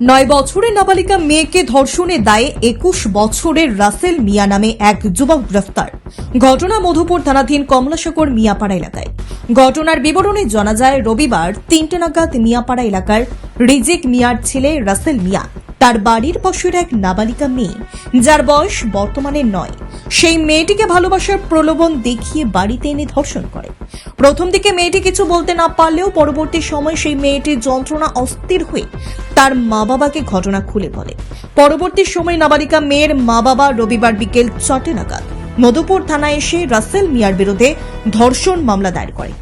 নয় বছরের নাবালিকা মেয়েকে ধর্ষণের দায়ে একুশ বছরের রাসেল মিয়া নামে এক যুবক গ্রেফতার। ঘটনা মধুপুর থানাধীন কমলাসাগর মিয়াপাড়া এলাকায়। ঘটনার বিবরণে জানা যায়, রবিবার তিনটে নাগাদ মিয়াপাড়া এলাকার রিজেক মিয়ার ছেলে রাসেল মিয়া তার বাড়ির পাশের এক নাবালিকা মেয়ে, যার বয়স বর্তমানে নয়। সেই মেয়েটিকে ভালোবাসার প্রলোভন দেখিয়ে বাড়িতে এনে ধর্ষণ করে। প্রথম দিকে মেয়েটি কিছু বলতে না পারলেও পরবর্তী সময় সেই মেয়েটির যন্ত্রণা অস্থির হয়ে তার মা বাবাকে ঘটনা খুলে বলে। পরবর্তী সময় নাবালিকা মেয়ের মা বাবা রবিবার বিকেল চারটে নাগাদ মধুপুর থানায় এসে রাসেল মিয়ার বিরুদ্ধে ধর্ষণ মামলা দায়ের করে।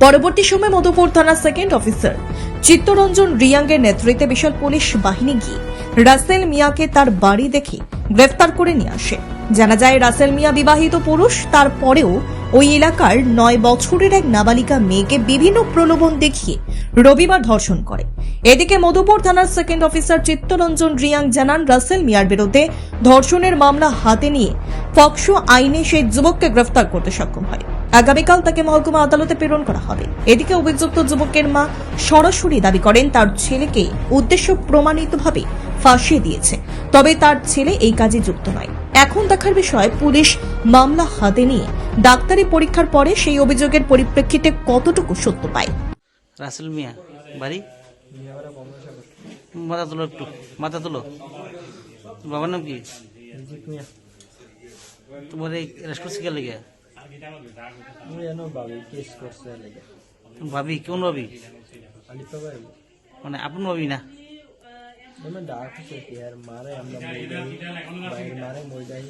পরবর্তী সময় মধুপুর থানার সেকেন্ড অফিসার চিত্তরঞ্জন রিয়াঙ্গের নেতৃত্বে বিশাল পুলিশ বাহিনী গিয়ে রাসেল মিয়াকে তার বাড়ি দেখে গ্রেফতার করে নিয়ে আসে। জানা যায়, রাসেল মিয়া বিবাহিত পুরুষ, তারপরেও ওই এলাকার নয় বছরের এক নাবালিকা মেয়েকে বিভিন্ন প্রলোভন দেখিয়ে রবিবার ধর্ষণ করে। এদিকে মধুপুর থানার সেকেন্ড অফিসার চিত্তরঞ্জন রিয়াং জানান, রাসেল মিয়ার বিরুদ্ধে ধর্ষণের মামলা হাতে নিয়ে ফকসো আইনে সেই যুবককে গ্রেফতার করতে সক্ষম হয়। আগামীকাল তাকে মহকুমা আদালতে প্রেরণ করা হবে। এদিকে অভিযুক্ত যুবকের মা সরাসরি দাবি করেন, তার ছেলেকে উদ্দেশ্য প্রমাণিতভাবে ফাঁসিয়ে দিয়েছে। তবে তার ছেলে এই কাজে যুক্ত নয়। এখন দেখার বিষয় পুলিশ মামলা হাতে নিয়ে। ডাক্তারি পরীক্ষার পরে সেই অভিযোগের পরিপ্রেক্ষিতে কতটুকু সত্য পায়? রাসেল মিয়া বাড়ি? মাথা তোলো একটু মাথা তোলো। বাবার নাম কি? তোমার এই রেস্ট কে লেগে? ভাবি কোন ভাবি মানে আপন ভাবি না? আছে কি আর মারে আমরা মইদাই বাইরে মারে মইদাই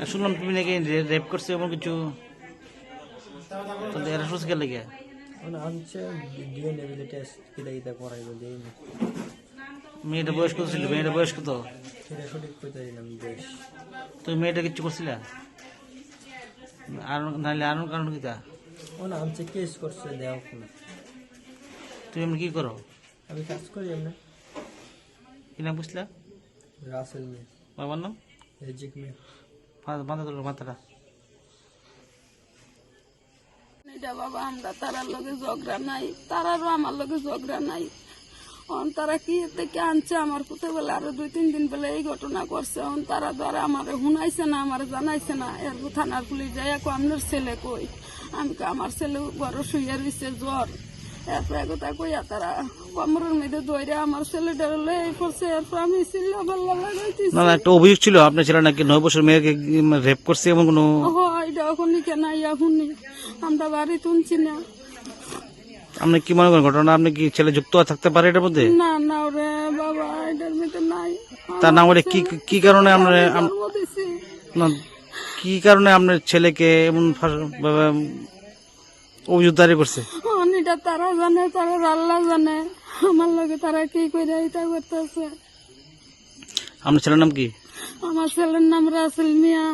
আর শুনলাম তুমি নাকি রেপ করছে এমন কিছু? তো কে লেগে? মানে আনছে ডিএনএ বিলে টেস্ট দেই না। মেয়েটা বয়স কত ছিল মেয়েটা বয়স কত সেটা সঠিক কইতে দিলাম বেশ তুমি মেয়েটা কিচ্ছু করছিলা? আর নাহলে আর কারণ কিতা? মানে আনছে কেস করছে দেও তুমি কি করো? আমি কাজ করি এমনি। কি নাম বুঝলা? রাসেল মিয়া। বাবার নাম? মিয়া। মাথা- মাথা তোলো মাথাটা। এটা বাবা আমরা তারার লগে ঝগড়া নাই। তারারও আমার লগে ঝগড়া নাই। অন তারা কি থেকে আনছে আমার কোথায় বলে আরও দুই তিন দিন বলে এই ঘটনা করছে। অন তারা দ্বারা আমার না আমার জানাইছে না। এর থানার পুলিশ যাই কো আপনার ছেলে কই? আমি আমার ছেলে বড় শুয়ে রয়েছে জ্বর। এরপরে কথা কইয়া তারা কমরের মধ্যে দইরা আমার লয়ে করছে এরপর আমি চিল্লা পাল্লা লাগাইতেছি না না একটা অভিযোগ ছিল আপনার ছেলে নাকি নয় বছর মেয়েকে রেপ করছে এমন কোনো এটা এখনই কেন এখনই। আমরা বাড়ি তুলছি না। আপনি কি মনে করেন ঘটনা? আপনি কি ছেলে যুক্ত থাকতে পারে এটার মধ্যে? না না ওরে বাবা এটার মধ্যে নাই। তার নাম ওটা কি কি কারণে না, কি কারণে আপনার ছেলেকে এমন ভাবে অভিযোগ দাঁড়িয়ে করছে? অনিটা তারা জানে তারা আল্লাহ জানে। আমার লগে তারা কি করে এটা করতেছে? আপনার ছেলের নাম কি? আমার ছেলের নাম রাসেল মিয়া।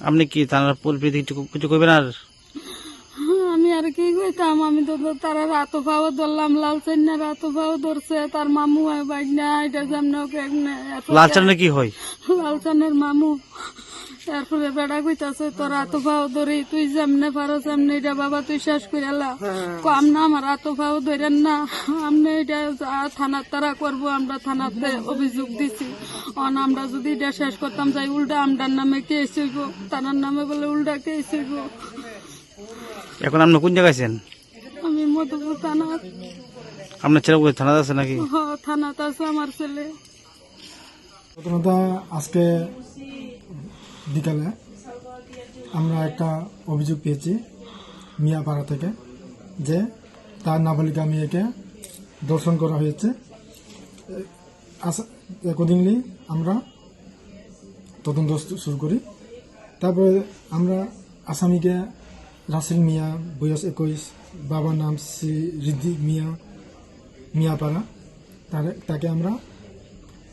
আপনি কি তারা পরিপ্রীতি কিছু কবেন করবেন আর? আর কি কইতাম? আমি তো তো তারা রাতো পাও ধরলাম লাল চান্না রাতো পাও ধরছে তার মামু একনে এরপরে- কি হয়? লালচানের মামু। তারপরে বেড়া কইতাছে তোর আতো পাও ধরি তুই যেমনে পারো সেমনে এটা বাবা তুই শেষ করে এলা কম না আমার আতো পাও ধরেন না। আমনে এটা থানার তারা করব আমরা থানাতে অভিযোগ দিছি। অন আমরা যদি এটা শেষ করতাম যাই উল্টা আমটার নামে কেস হইব। তানার নামে বলে উল্টা কেস হইব। এখন আপনি কোন জায়গায় আছেন? আমি মধুপুর থানা আপনার ছেলে কোথায়? থানাতে আছে নাকি? থানাতে আছে আমার ছেলে। প্রথমত আজকে বিকালে আমরা একটা অভিযোগ পেয়েছি মিয়াপাড়া থেকে যে তার নাবালিকা মেয়েকে দর্শন করা হয়েছে। অ্যাকর্ডিংলি আমরা তদন্ত শুরু করি। তারপরে আমরা আসামিকে রাসেল মিয়া বয়স একুশ বাবার নাম শ্রী ঋদ্ধি মিয়া মিয়াপাড়া তার তাকে আমরা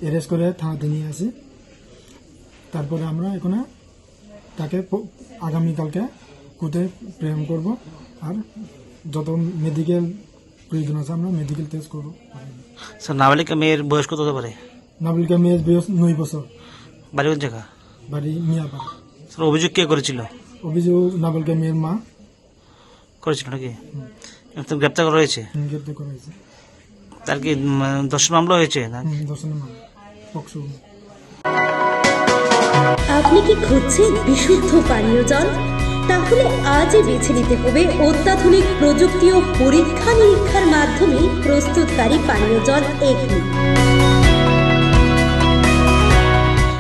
অ্যারেস্ট করে থানাতে নিয়ে আসি তারপরে আমরা এখানে তাকে আগামীকালকে কোর্টে প্রেরণ করব আর যত মেডিকেল প্রয়োজন আছে আমরা মেডিকেল টেস্ট করব। স্যার নাবালিকা মেয়ের বয়স কত হতে পারে? নাবলিকা মেয়ের বয়স নয় বছর। বাড়ি কোন জায়গা? বাড়ি মিয়াপাড়া। স্যার অভিযোগ কে করেছিল? অভিযোগ নাবালিকা মেয়ের মা। করেছিল নাকি? তো গ্রেপ্তার করা হয়েছে। গ্রেপ্তার করা হয়েছে। তার কি উম, দর্শন মামলা হয়েছে না? হুম, দর্শনের পকসু আপনি কি খুঁজছেন বিশুদ্ধ পানীয় জল? তাহলে আজই বেছে নিতে হবে অত্যাধুনিক প্রযুক্তি ও পরীক্ষা নিরীক্ষার মাধ্যমে প্রস্তুতকারী পানীয় জল এগনি